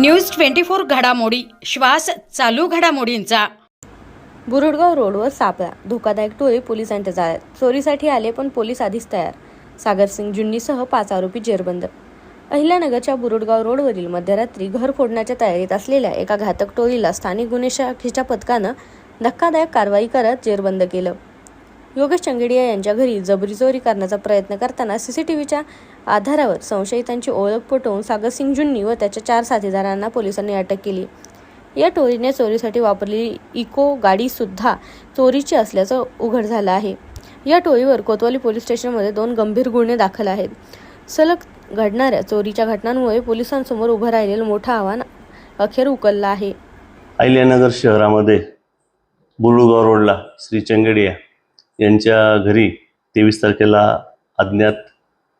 News twenty four घडामोडी. श्वास चालू घडामोडींचा. बुरुडगाव रोडवर सापळा. धोकादायक टोळी पोलिसांच्या जाळ्यात चोरीसाठी आले पण पोलीस आधीच तयार. सागरसिंग जुन्नीसह पाच आरोपी जेरबंद. अहिल्यानगरच्या बुरुडगाव रोडवरील मध्यरात्री घर फोडण्याच्या तयारीत असलेल्या एका घातक टोळीला स्थानिक गुन्हे शाखेच्या पथकानं धक्कादायक कारवाई करत जेरबंद केलं. योगेश चंगेडिया यांच्या घरी जबरी चोरी करण्याचा प्रयत्न करताना सीसीटीव्हीच्या आधारावर संशयितांची ओळख पटवून सागरसिंग जुन्नी व त्याच्या चार साथीदारांना पोलिसांनी अटक केली. या टोळीने चोरीसाठी वापरलेली इको गाडीसुद्धा चोरीची असल्याचं उघड झालं आहे. या टोळीवर कोतवाली पोलीस स्टेशनमध्ये दोन गंभीर गुन्हे दाखल आहेत. सलग घडणाऱ्या चोरीच्या घटनांमुळे पोलिसांसमोर उभं राहिलेलं मोठं आव्हान अखेर उकललं आहे. अहिल्यानगर शहरामध्ये बुलुगाव रोडला श्री चंगडिया यांच्या घरी तेवीस तारखेला अज्ञात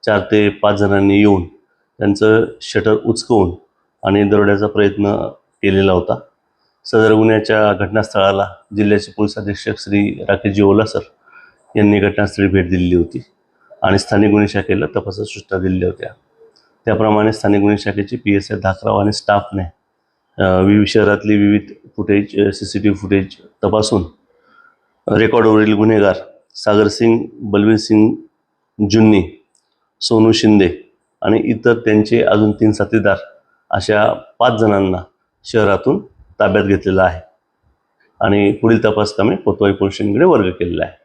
चार ते पाच जणांनी येऊन त्यांचं शटर उचकवून आणि दरोड्याचा प्रयत्न केलेला होता. सदर गुन्ह्याच्या घटनास्थळाला जिल्ह्याचे पोलीस अधीक्षक श्री राकेशजी ओलासर यांनी घटनास्थळी भेट दिलेली होती आणि स्थानिक गुन्हे शाखेला तपासात सूचना दिलेल्या होत्या. त्याप्रमाणे स्थानिक गुन्हे शाखेचे पी एस आय धाकराव आणि स्टाफने विविध शहरातली विविध footage C C T V footage तपासून रेकॉर्डवरील गुन्हेगार सागरसिंग बलवीरसिंग जुन्नी सोनू शिंदे आणि इतर त्यांचे अजून तीन साथीदार अशा पाच जणांना शहरातून ताब्यात घेतलेलं आहे. आणि पुढील तपास कामे कोतवाई पोलिसांकडे वर्ग केलेला आहे.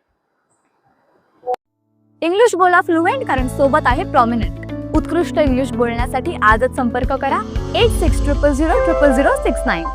इंग्लिश बोला फ्लुएंट कारण सोबत आहे प्रॉमिनंट उत्कृष्ट इंग्लिश बोलण्यासाठी आजच संपर्क करा. Eight six triple zero triple zero six nine